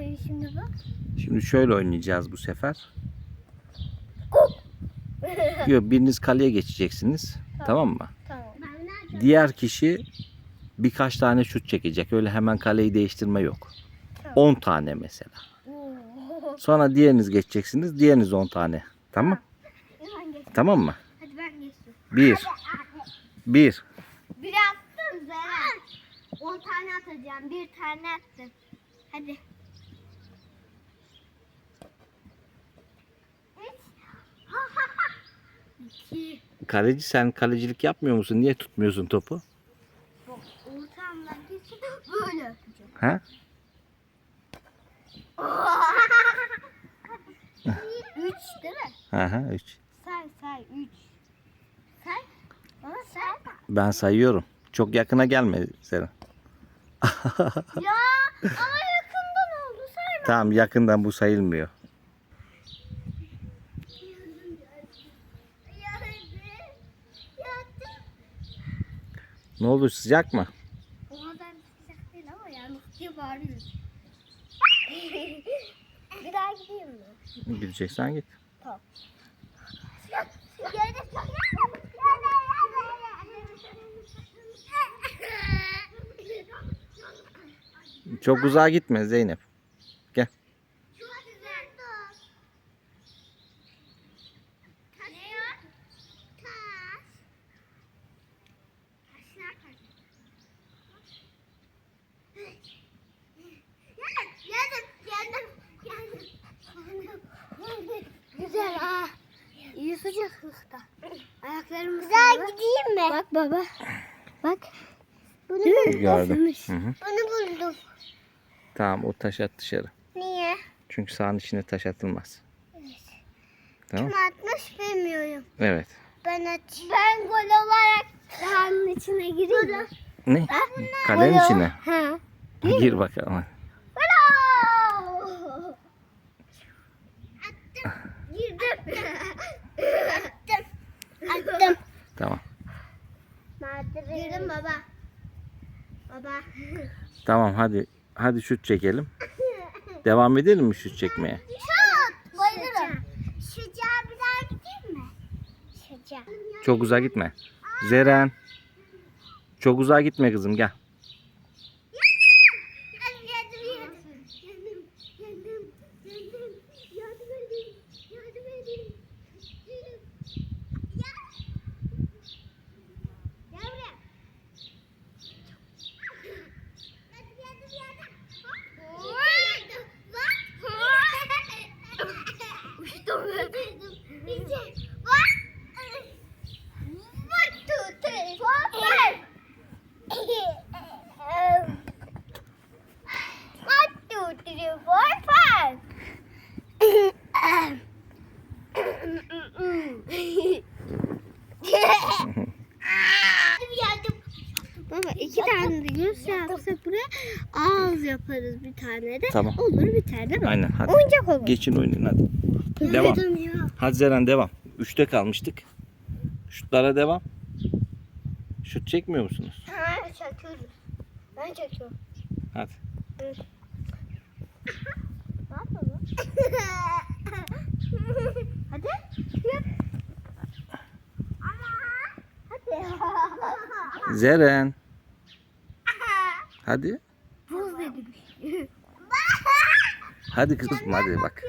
oyun şimdi bu? Şimdi şöyle oynayacağız bu sefer. Yok biriniz kaleye geçeceksiniz. Tamam mı? Tamam. Ben nerede? Diğer kişi birkaç tane şut çekecek. Öyle hemen kaleyi değiştirme yok. Tamam. 10 tane mesela. Sonra diğeriniz geçeceksiniz. Diğeriniz 10 tane. Tamam? Geçtim. Tamam mı? Hadi ben geçtim. 1 1 Bir attım Zeren. 10 tane atacağım. Bir tane attım. Hadi. Üç. İki. Kaleci sen kalecilik yapmıyor musun? Niye tutmuyorsun topu? Ortamdan geçip böyle atacağım. Ha? Üç değil mi? Hı 3. Say say üç. Say. Bana say. Ben sayıyorum. Çok yakına gelme Seren. ya ama yakından oldu sayma. Tamam yakından bu sayılmıyor. Ne oldu sıcak mı? O kadar sıcak değil ama yani diye bağırıyor. Bir daha gideyim mi? Gideceksen git. Çok uzağa gitme Zeynep. Gel. Güzel ha. İyi sıcaklıkta. Ayaklarım Güzel gideyim mi? Bak baba. Bak. Bunu Gördüm. Hı hı. Bunu buldum. Tamam o taş at dışarı. Niye? Çünkü sahanın içine taş atılmaz. Tamam. Kim atmış bilmiyorum. Evet. Ben aç. Ben gol olarak sahanın içine gireyim mi? Ne? Kalenin içine. Ha. Gir bakalım. Bravo! Attım. Girdim. Attım. Attım. Tamam. Girdim baba. Baba. Tamam hadi. Hadi şut çekelim. Devam edelim mi şut çekmeye? Şut. Bayılırım. Şucağa bir daha gideyim mi? Şucağa. Çok uzağa gitme. Zeren. Çok uzağa gitme kızım gel. Göz yapsak buraya ağız yaparız bir tane de. Tamam. Olur bir tane de. Aynen hadi. Oyuncak olur. Geçin oyunun hadi. Devam. Hadi Zeren devam. Üçte kalmıştık. Şutlara devam. Şut çekmiyor musunuz? Ha, çekiyoruz. Ben çekiyorum. Hadi. Ne yapalım? Hadi. Yap. Hadi. Zeren. Hadi. Buz dedim. Hadi kızım hadi bak.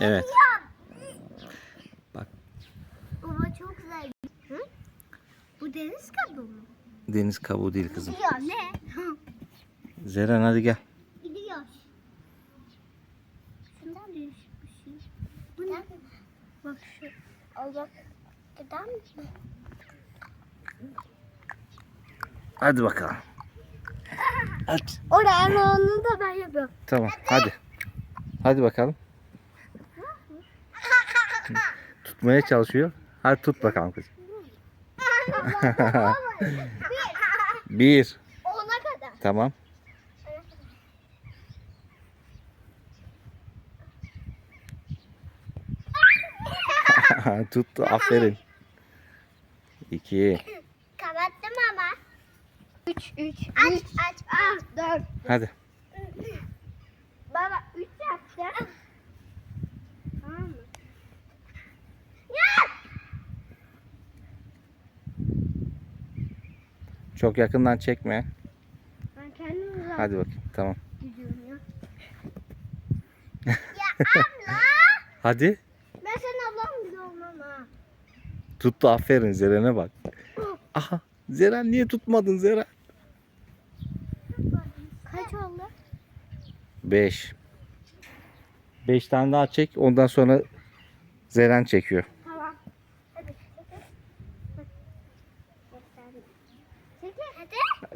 Evet. Bak. Baba çok güzel. Hı? Bu deniz kabuğu mu? Deniz kabuğu değil kızım. Gidiyor ne? Zeren hadi gel. Gidiyor. Şundan değişik bir şey. Bu ne? Bak şu. Al bak. Gider mi? Hadi bakalım. Hadi. Oraya onu da ben yapıyorum. Tamam hadi. Hadi bakalım. Tutmaya çalışıyor. Hadi tut bakalım kızım. Bir. Ona kadar. Tamam. Tuttu aferin. İki. Kapattım ama. 3 3 Aç aç aç 4 Hadi. Baba 3 yaptım. Tamam mı? Ya! Çok yakından çekme. Ben kendim uzak Hadi bakayım. Tamam. gidiyorum ya. ya abla. Hadi. Tuttu aferin Zeren'e bak. Aha. Zeren niye tutmadın Zeren? Kaç oldu? 5. 5 tane daha çek. Ondan sonra Zeren çekiyor. Tamam. Hadi.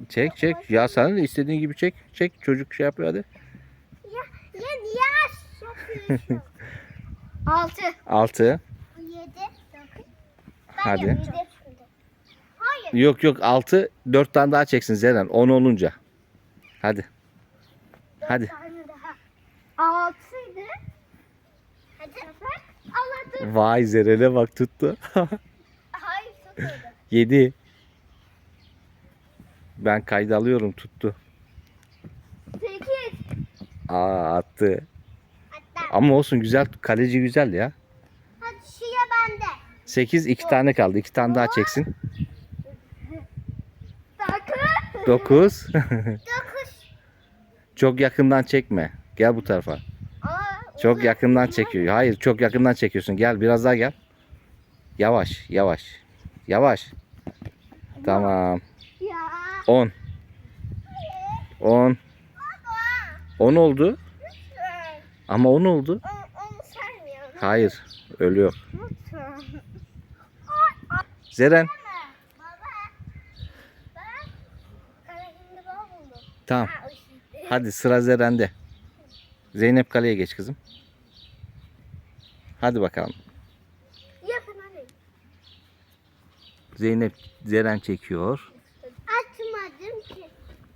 Çek çek. Ya sen de istediğin gibi çek. Çek. Çocuk şey yapıyor hadi. Ya, ya niye yapıyorsun? 6 6. 7 9 Hadi. Hayır. Yok yok 6. 4 tane daha çeksin Zeren. 10 olunca. Hadi. Hadi. tane daha. 6'ydı. Hadi. Allah dur. Vay Zeren'e bak tuttu. Hayır tutmadı. 7. Ben kayda alıyorum tuttu. 8. Aa attı. Hatta. Ama olsun güzel. Kaleci güzel ya. Hadi şuraya bende. 8 2 tane kaldı. 2 tane daha çeksin. 9. 9. 9. çok yakından çekme. Gel bu tarafa. Çok yakından çekiyor. Hayır çok yakından çekiyorsun. Gel biraz daha gel. Yavaş yavaş. Yavaş. Tamam. Ya. 10. 10. 10 oldu. Ama 10 oldu. Hayır. Ölüyor. Zeren. Tamam. Hadi sıra Zeren'de. Zeynep kaleye geç kızım. Hadi bakalım. Zeynep Zeren çekiyor. Açmadım ki.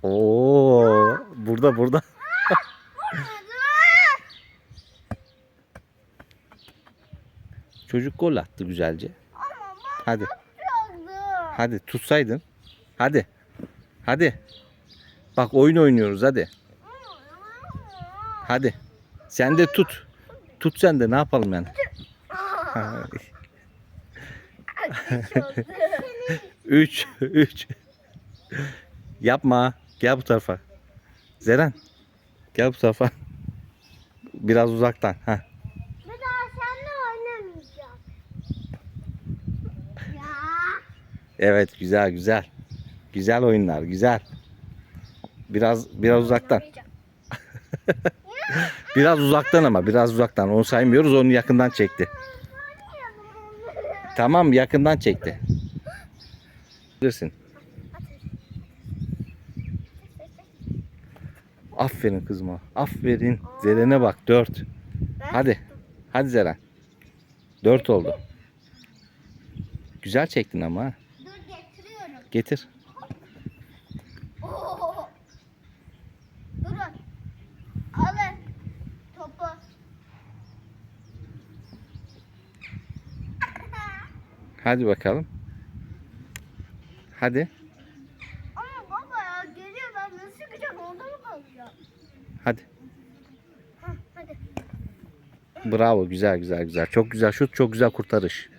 Oo, burada burada. Çocuk gol attı güzelce. Hadi. Hadi tutsaydın. Hadi. Hadi. Bak oyun oynuyoruz hadi. Hadi. Sen de tut. Tut sen de ne yapalım yani. 3 3 Yapma. Gel bu tarafa. Zeren. Gel bu tarafa. Biraz uzaktan. Heh. Bir daha seninle oynamayacağım. Ya. Evet güzel güzel. Güzel oyunlar güzel. Biraz biraz uzaktan. Biraz uzaktan ama biraz uzaktan. Onu saymıyoruz. Onu yakından çekti. Tamam yakından çekti. Bilirsin. Aferin kızıma. Aferin. Zeren'e bak. Dört. Hadi. Hadi Zeren. Dört oldu. Güzel çektin ama. Getir. Oo. Durun. Alın topu. Hadi bakalım. Hadi. Ama baba ya geliyor ben nasıl çıkacağım orada mı kalacağım? Hadi. Hah, hadi. Bravo. Güzel güzel güzel. Çok güzel şut. Çok güzel kurtarış.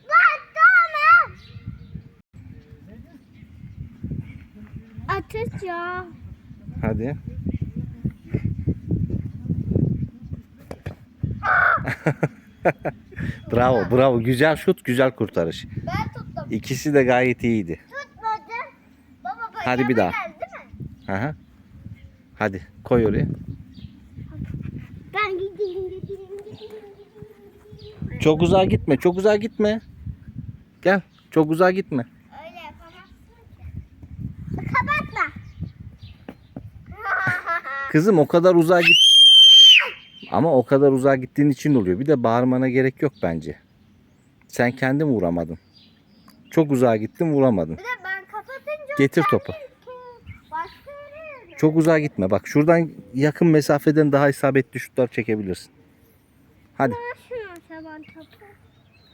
Ya. Hadi. bravo bravo. Güzel şut. Güzel kurtarış. Ben tuttum. İkisi de gayet iyiydi. Tutmadım. Baba Hadi bir daha. geldi? Aha. Hadi koy oraya. Ben gideyim gideyim gideyim. gideyim. Çok uzağa gitme. Çok uzağa gitme. Gel. Çok uzağa gitme. Öyle yapamazsın ki. Kapatma. Kızım o kadar uzağa git. Ama o kadar uzağa gittiğin için oluyor. Bir de bağırmana gerek yok bence. Sen kendin vuramadın. Çok uzağa gittin vuramadın. Bir de ben kapatınca Getir topu. Çok uzağa gitme. Bak şuradan yakın mesafeden daha isabetli şutlar çekebilirsin. Hadi.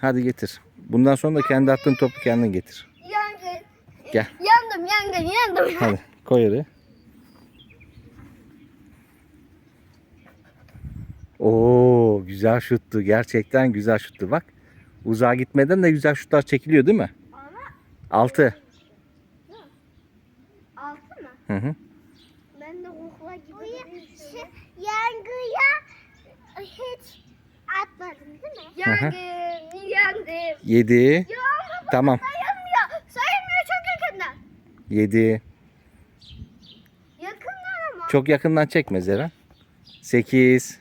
Hadi getir. Bundan sonra da kendi attığın topu kendin getir. Yangın. Gel. Yandım yangın yandım. Hadi Koy oraya. Oo güzel şuttu. Gerçekten güzel şuttu. Bak. Uzağa gitmeden de güzel şutlar çekiliyor değil mi? Ama 6. altı mı? Hı hı. Ben de okula gidebilirim. Yangıya hiç atmadım değil mi? Hı hı. 7. Ya ama Tamam. sayılmıyor. Sayılmıyor çok yakından. 7. Yakından ama. Çok yakından çekme Zeren. 8.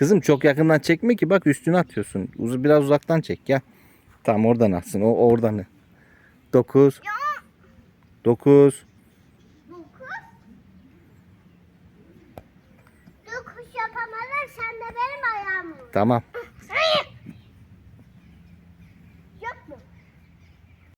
Kızım çok yakından çekme ki bak üstüne atıyorsun. Uz biraz uzaktan çek ya. Tamam oradan atsın. O oradan. 9. Ya 9. dokuz.